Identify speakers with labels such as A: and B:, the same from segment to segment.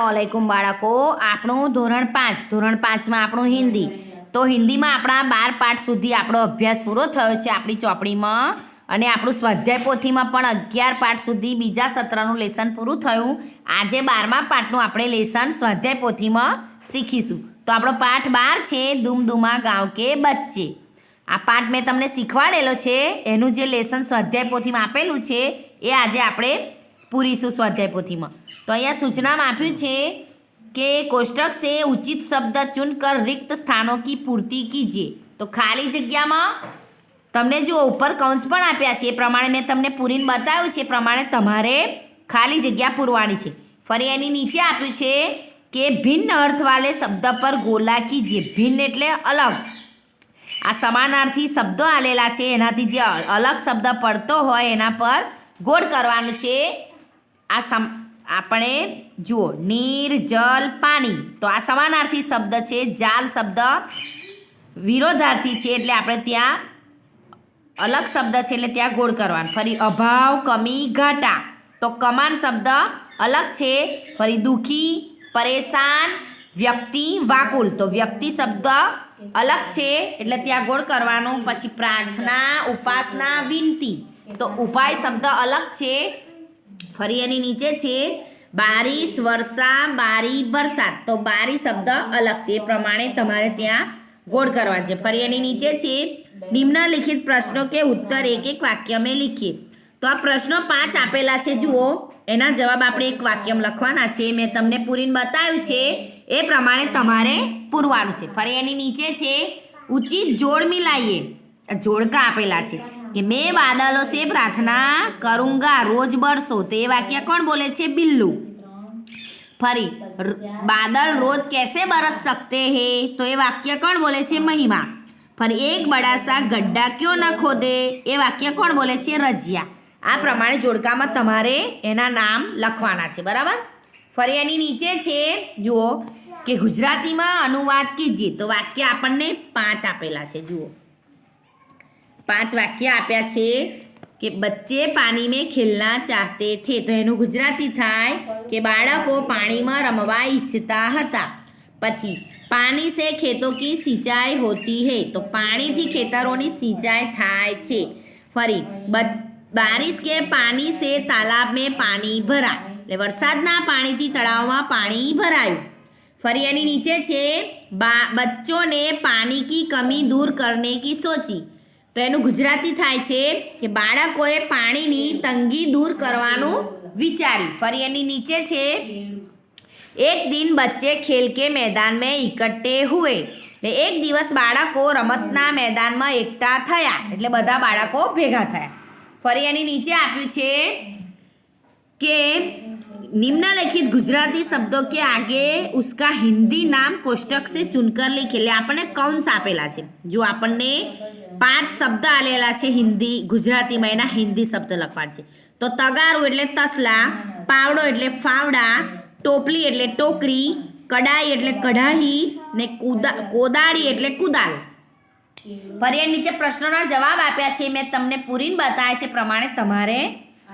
A: વાલેકુમ બાળકો, આપણું ધોરણ પાંચ. ધોરણ પાંચમાં આપણું હિન્દી. તો હિન્દીમાં આપણા બાર પાઠ સુધી આપણો અભ્યાસ પૂરો થયો છે આપણી ચોપડીમાં. અને આપણું સ્વાધ્યાય પોથીમાં પણ અગિયાર પાઠ સુધી બીજા સત્રનું લેસન પૂરું થયું. આજે બારમા પાઠનું આપણે લેસન સ્વાધ્યાય પોથીમાં શીખીશું. તો આપણો પાઠ બાર છે, દુમદુમા ગાંવ કે બચ્ચે. આ પાઠ મેં તમને શીખવાડેલો છે. એનું જે લેસન સ્વાધ્યાય પોથીમાં આપેલું છે, એ આજે આપણે પૂરીશું સ્વાધ્યાય પોથીમાં? તો અહીંયા સૂચનામાં આપ્યું છે કે કોષ્ટક से ઉચિત શબ્દ ચૂનકર રિક્ત સ્થાનો કી પૂર્તિ કીજીએ તો ખાલી જગ્યામાં તમને જો ઉપર કૌંસ પણ આપ્યા છે. એ પ્રમાણે મેં તમને પૂરીને બતાવ્યું છે. એ પ્રમાણે તમારે ખાલી જગ્યા પૂરવાની છે. ફરી એની નીચે આપ્યું છે કે ભિન્ન અર્થવાળે શબ્દ પર ગોલા કીજીએ ભિન્ન એટલે અલગ. આ સમાનાર્થી શબ્દો આલેલા છે. એનાથી જે અલગ શબ્દ પડતો હોય એના પર ગોળ કરવાનું છે. આ સમ, આપણે જુઓ, નીર, જલ, પાણી. તો આ સમાનાર્થી શબ્દ છે, જાલ શબ્દ વિરોધાર્થી છે, એટલે આપણે ત્યાં અલગ શબ્દ છે, એટલે ત્યાં ગોળ કરવાનું. ફરી અભાવ, કમી, ઘાટા. તો કમાન શબ્દ અલગ છે, ફરી દુઃખી, પરેશાન, વ્યક્તિ, વાકુલ. તો વ્યક્તિ શબ્દ અલગ છે, એટલે ત્યાં ગોળ કરવાનું. પછી પ્રાર્થના, ઉપાસના, વિનંતી. તો ઉપાય શબ્દ અલગ છે ફરી એની નીચે છે, બારીશ વર્ષા બારી વરસાદ. તો બારી શબ્દ અલગ છે, એ પ્રમાણે તમારે ત્યાં ગોળ કરવા છે. ફરી એની નીચે છે, નિમ્નલિખિત પ્રશ્નો કે ઉત્તર એક એક વાક્ય મેં લીખીએ. તો આ પ્રશ્નો પાંચ આપેલા છે, જુઓ. એના જવાબ આપણે એક વાક્યમ લખવાના છે, મેં તમને પૂરીને બતાવ્યું છે, એ પ્રમાણે તમારે પૂરવાનું છે. ફરી એની નીચે છે, ઉચિત જોડ મિલાઈએ. જોડકા આપેલા છે. કે મેં બાદલો સે પ્રાર્થના કરુંગા રોજ બરસો. તો એ વાક્ય કોણ બોલે છે? બિલ્લુ. ફરી બાદલ રોજ કેસે બરસ સકતે હે? તો એ વાક્ય કોણ બોલે છે? મહિમા. ફરી, એક બડા સા ગડ્ડા ક્યો ન ખોદે? એ વાક્ય કોણ બોલે છે? રજિયા. આ પ્રમાણે જોડકામાં તમારે એના નામ લખવાના છે, બરાબર? ફરી, એની નીચે છે, જુઓ, કે ગુજરાતીમાં અનુવાદ કીજીએ. તો વાક્ય આપણને પાંચ આપેલા છે, જુઓ. પાંચ વાક્ય આપ્યા છે કે બચ્ચે પાણી ખેલના ચાહતે થે તો એનું ગુજરાતી થાય કે બાળકો પાણીમાં રમવા ઈચ્છતા હતા. પછી, પાણી સે ખેતો કી સિંચાઈ હોતી હે. તો પાણીથી ખેતરોની સિંચાઈ થાય છે. ફરી બારિશ કે પાણી સે તાલાબ મેં પાણી ભરા એટલે વરસાદના પાણીથી તળાવમાં પાણી ભરાયું. ફરી એની નીચે છે, બા, બચ્ચોને પાણી કી કમી દૂર કરને કી સોચી. તો એનું ગુજરાતી થાય છે કે બાળકોએ પાણીની તંગી દૂર કરવાનું વિચાર્યું. ફરી એની નીચે છે. એક દિન બચ્ચે ખેલ કે મેદાન મેં ઇકટ્ટે હુએ. એટલે એક દિવસ બાળકો રમતના મેદાનમાં એકઠા થયા. એટલે બધા બાળકો ભેગા થયા. ફરી એની નીચે આપ્યું છે કે નિમ્નલિખિત ગુજરાતી શબ્દો કે આગે ઉસકા હિન્દી નામ કોષ્ટક સે ચુનકર લીખે એટલે આપણને કૌન્સ આપેલા છે. જો આપણને પાંચ શબ્દ આલેલા છે હિન્દી, ગુજરાતીમાં એના હિન્દી શબ્દ લખવા છે. તો તગારો એટલે તસલા, પાવડો એટલે ફાવડા, ટોપલી એટલે ટોકરી, કડાઈ એટલે કઢાહી ને કુદા, કોદાળી એટલે કુદાલ. ફરી નીચે પ્રશ્નોના જવાબ આપ્યા છે. મેં તમને પૂરીને બતાવ્યા છે પ્રમાણે તમારે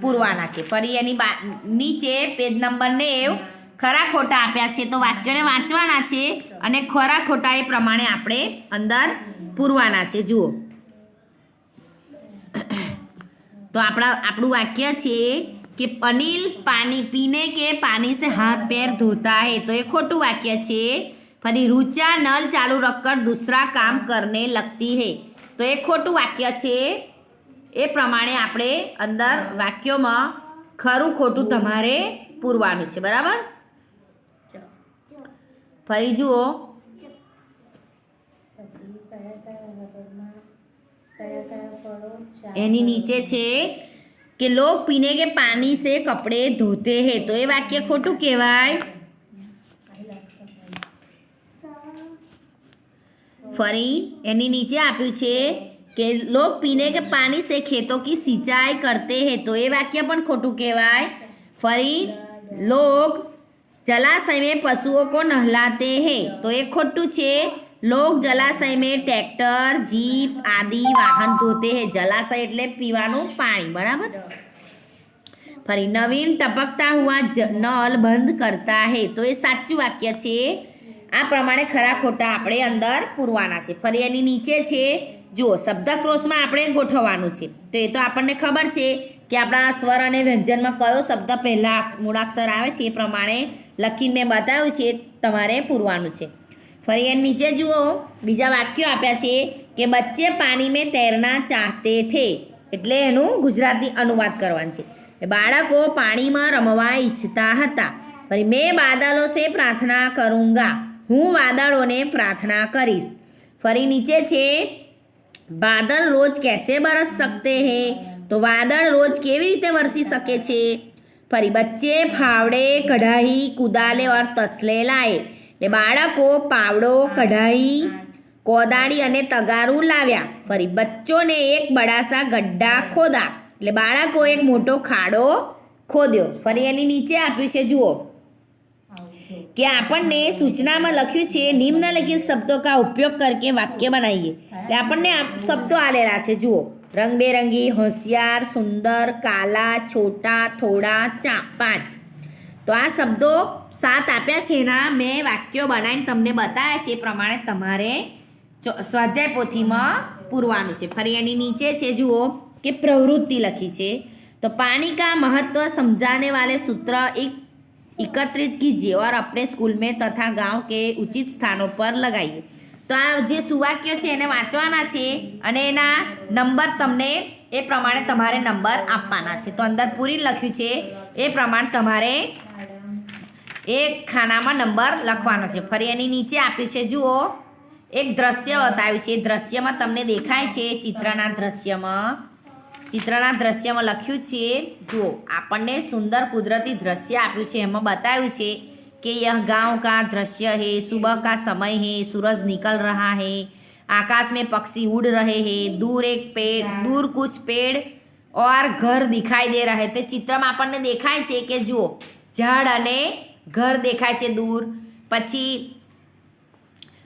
A: પૂરવાના છે. ફરી એની બા, નીચે પેજ નંબર નેવ ખરા ખોટા આપ્યા છે તો વાક્યોને વાંચવાના છે અને ખરા ખોટા એ પ્રમાણે આપણે અંદર પૂરવાના છે. જુઓ. તો આપણા, આપણું વાક્ય છે કે અનિલ પાણી પીને કે પાણી સે હાથ પેર ધોતા હે. તો એ ખોટું વાક્ય છે. ફરી રૂચા નલ ચાલુ રખકર દુસરા કામ કરને લગતી હે. તો એ ખોટું વાક્ય છે. એ પ્રમાણે આપણે અંદર વાક્યોમાં ખરું ખોટું તમારે પૂરવાનું છે, બરાબર? ફરી જુઓ. એની નીચે છે કે લોગ પીને કે પાણી સે કપડે ધોતે હે, તો એ વાક્ય ખોટું કહેવાય. ફરી એની નીચે આપ્યું છે કે લોગ પીને કે પાણી સે ખેતો કી સિંચાઈ કરતે હે. તો એ વાક્ય પણ ખોટું કહેવાય. ફરી, લોક જલાશય મેં પશુઓ કો નહલાતે હે. તો એ ખોટું છે. લોક જલાશય મેં ટ્રેક્ટર, જીપ આદિ વાહન ધોતે હે. જલાશય એટલે પીવાનું પાણી, બરાબર? ફરી, નવીન ટપકતા હુઆ નલ બંધ કરતા હે. તો એ સાચું વાક્ય છે. આ પ્રમાણે ખરા ખોટા આપણે અંદર પૂરવાના છે. ફરી, એની નીચે છે. જુઓ શબ્દકોશમાં આપણે ગોઠવવાનું છે. તો એ તો આપણને ખબર છે કે આપણા સ્વર અને વ્યંજનમાં કયો શબ્દ પહેલાં મૂળાક્ષર આવે છે એ પ્રમાણે લખીને મેં બતાવ્યું છે, તમારે પૂરવાનું છે. ફરી એની નીચે જુઓ, બીજા વાક્યો આપ્યા છે કે બચ્ચે પાણી મેં તૈરના ચાહતે થે એટલે એનું ગુજરાતી અનુવાદ કરવાનું છે. બાળકો પાણીમાં રમવા ઈચ્છતા હતા. ફરી મેં બાદલો સે પ્રાર્થના કરુંગા, હું વાદળોને પ્રાર્થના કરીશ ફરી નીચે છે બાદલ રોજ કેસે બરસ સકતે હે? તો વાદળ રોજ કેવી રીતે વરસી શકે છે? ફરી બચ્ચે ફાવડે, કઢાઈ, કુદાલે ઓર તસલે લાએ એટલે બાળકો, પાવડો, કઢાઈ. કોદાળી અને તગારું લાવ્યા. ફરી બચ્ચોને એક બડાસા ગડ્ઢા ખોદા. એટલે બાળકો, એક મોટો ખાડો ખોદ્યો. ફરી એની નીચે આપ્યું છે, જુઓ. કે આપણને સૂચનામાં લખ્યું છે, નિમ્નલિખિત શબ્દો કા ઉપયોગ કરકે વાક્ય બનાવીએ એટલે આપણને શબ્દો આલેલા છે, જુઓ. રંગબેરંગી, હોશિયાર, સુંદર, કાલા, છોટા, થોડા, ચા, પાંચ. તો આ શબ્દો સાત આપ્યા છે, એના મેં વાક્યો બનાવીને તમને બતાવ્યા છે, એ પ્રમાણે તમારે સ્વાધ્યાય પોથીમાં પૂરવાનું છે. ફરી એની નીચે છે, જુઓ, કે પ્રવૃત્તિ લખી છે. તો પાણી કા મહત્વ સમજાને વાલે સૂત્ર એક एकत्रित कीजिए और अपने स्कूल में तथा गांव के उचित स्थानों पर लगाइए તો આ જે સુવાક્ય છે એને વાંચવાના છે અને એના નંબર તમને એ પ્રમાણે તમારે નંબર આપવાના છે તો અંદર પૂરી લખ્યું છે એ પ્રમાણે તમારે એ ખાનામાં નંબર લખવાનો છે ફરી એની નીચે આપ્યું છે જુઓ એક દ્રશ્ય બતાવ્યું છે દ્રશ્યમાં તમને દેખાય છે ચિત્રના દ્રશ્યમાં ચિત્રના દ્રશ્યમાં લખ્યું છે જુઓ આપણને સુંદર કુદરતી દ્રશ્ય આપ્યું છે એમાં બતાવ્યું છે कि यह गांव का दृश्य है सुबह का समय है सूरज निकल रहा है आकाश में पक्षी उड़ रहे हैं दूर एक पेड़ दूर कुछ पेड़ और ઘર દિખાઈ દે રહે તે ચિત્રમાં આપણને દેખાય છે કે જુઓ ઝાડ અને ઘર દેખાય છે દૂર પછી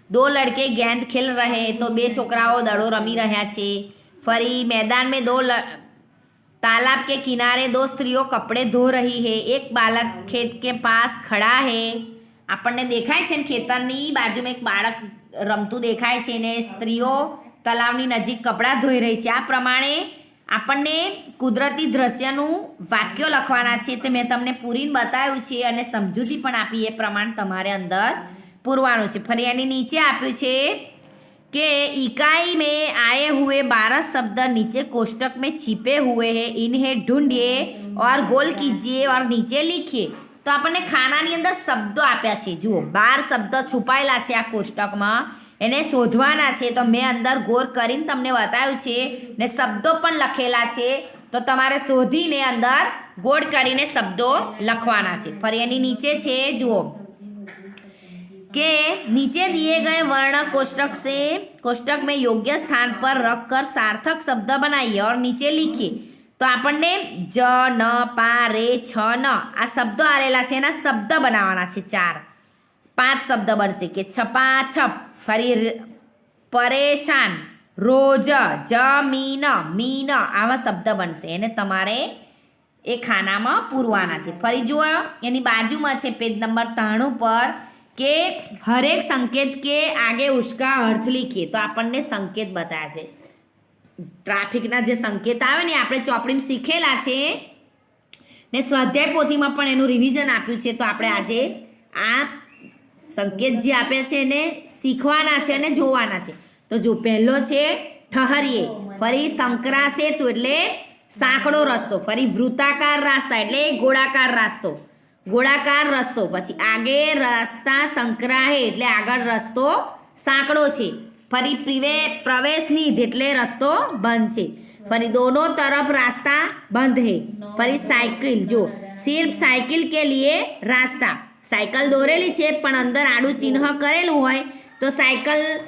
A: દો લડકે ગેંદ ખેલ રહે हैं, તો બે છોકરાઓ દડો રમી રહ્યા છે ફરી मैदान में दो ल- तालाब के किनारे दो स्त्रियों कपड़े धो रही है एक बालक खेत के पास खड़ा है આપણને દેખાય છે ને ખેતરની બાજુમાં એક બાળક રમતું દેખાય છે ને સ્ત્રીઓ તલાવની નજીક કપડાં ધોઈ રહી છે આ પ્રમાણે આપણને કુદરતી દ્રશ્યનું વાક્યો લખવાના છે તે મેં તમને પૂરીને બતાવ્યું છે અને સમજૂતી પણ આપી એ પ્રમાણે તમારે અંદર પૂરવાનું છે ફરી એની નીચે આપ્યું છે कि इकाई में आए हुए बारह शब्द नीचे कोष्टक में छिपे हुए हैं इन्हें ढूंढिए और गोल कीजिए और नीचे लिखिए તો આપણને ખાનાની અંદર શબ્દો આપ્યા છે જુઓ બાર શબ્દ છુપાયેલા છે આ કોષ્ટકમાં એને શોધવાના છે તો મેં અંદર ગોર કરીને તમને બતાવ્યું છે ને શબ્દો પણ લખેલા છે તો તમારે શોધીને અંદર ગોળ કરીને શબ્દો લખવાના છે ફરી એની નીચે છે જુઓ कि नीचे दिए गए वर्ण कोष्टक से कोष्टक में योग्य स्थान पर रख कर सार्थक शब्द बनाइए और नीचे लिखिए તો આપણને જ ન પા રે છ ન આ શબ્દો આલેલા છે એના શબ્દ બનાવવાના છે ચાર પાંચ શબ્દ બનશે કે છપા છપ ફરી ર- પરેશાન રોજ જમીન મીન આવા શબ્દ બનશે એને તમારે એ ખાનામાં પૂરવાના છે ફરી જુઓ એની બાજુમાં છે પેજ નંબર ત્રાણું પર કે હરેક સંકેત કે આગે ઉસકા અર્થ લીખીએ. તો આપણને સંકેત બતાવ્યા છે. ટ્રાફિકના જે સંકેત આવે ને, આપણે ચોપડીમાં શીખેલા છે, ને સ્વાધ્યાય પોથીમાં પણ એનું રિવિઝન આપ્યું છે, તો આપણે આજે આ સંકેત જે આપ્યા છે એને શીખવાના છે અને જોવાના છે. તો જો પહેલો છે, ઠહરીએ. ફરી સંકરા સેતુ એટલે સાંકડો રસ્તો. ફરી વૃત્તાકાર રાસ્તા એટલે ગોળાકાર રાસ્તો. ગોળાકાર રસ્તો. પછી આગે રસ્તા સંકરાહે એટલે આગળ રસ્તો સાંકડો છે. ફરી પ્રિવે પ્રવેશ નિધ એટલે રસ્તો બંધ છે. ફરી દોનો તરફ રાસ્તા બંધ હે. ફરી સાયકલ, જો, સિર્ફ સાયકલ કે લીએ રાસ્તા. સાયકલ દોરેલી છે, પણ અંદર આડું ચિહ્ન કરેલું હોય, તો સાયકલ,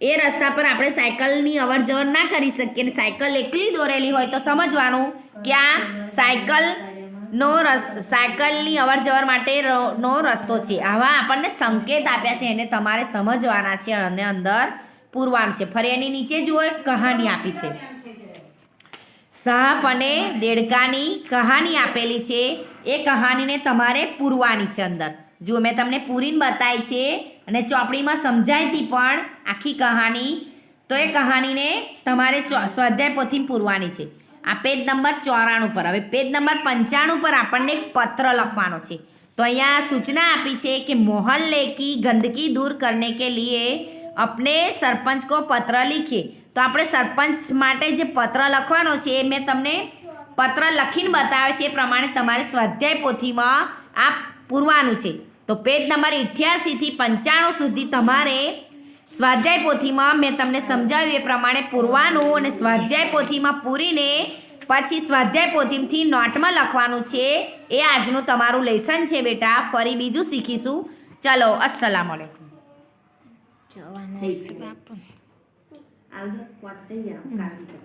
A: એ રસ્તા પર આપણે સાયકલની અવર જવર ના કરી શકીએ. સાયકલ એકલી દોરેલી હોય તો સમજવાનું કે આ સાયકલ નો સાયકલની અવર જવર માટે નો રસ્તો છે. આવા આપણને સંકેત આપ્યા છે, એને તમારે સમજવાના છે અને અંદર પૂરવાનું છે. ફરી એની નીચે જુઓ, એક કહાની આપી છે. સાપ અને દેડકાની કહાની આપેલી છે. એ કહાનીને તમારે પૂરવાની છે અંદર. જો મેં તમને પૂરીને બતાવી છે અને ચોપડીમાં સમજાઈ હતી પણ આખી કહાની, તો એ કહાનીને તમારે સ્વાધ્યાય પોથી પૂરવાની છે. આ પેજ નંબર ચોરાણું પર. હવે પેજ નંબર પંચાણું પર આપણને એક પત્ર લખવાનો છે. તો અહીંયા સૂચના આપી છે કે મોહલ્લે કી ગંદકી દૂર કરને કે લીએ આપણે સરપંચ કો પત્ર લીખીએ તો આપણે સરપંચ માટે જે પત્ર લખવાનો છે એ મેં તમને પત્ર લખીને બતાવ્યો છે. એ પ્રમાણે તમારે સ્વાધ્યાય પોથીમાં આ પૂરવાનું છે. તો પેજ નંબર અઠ્યાસીથી પંચાણું સુધી તમારે સ્વાધ્યાય પોથીમાં મેં તમને સમજાવ્યું એ પ્રમાણે પૂરવાનું અને સ્વાધ્યાય પોથીમાં પૂરીને પછી સ્વાધ્યાય પોથીમથી નોટમાં લખવાનું છે. એ આજનું તમારું લેસન છે બેટા. ફરી બીજું શીખીશું. ચલો અસલામ
B: જવાનું
A: આવજો,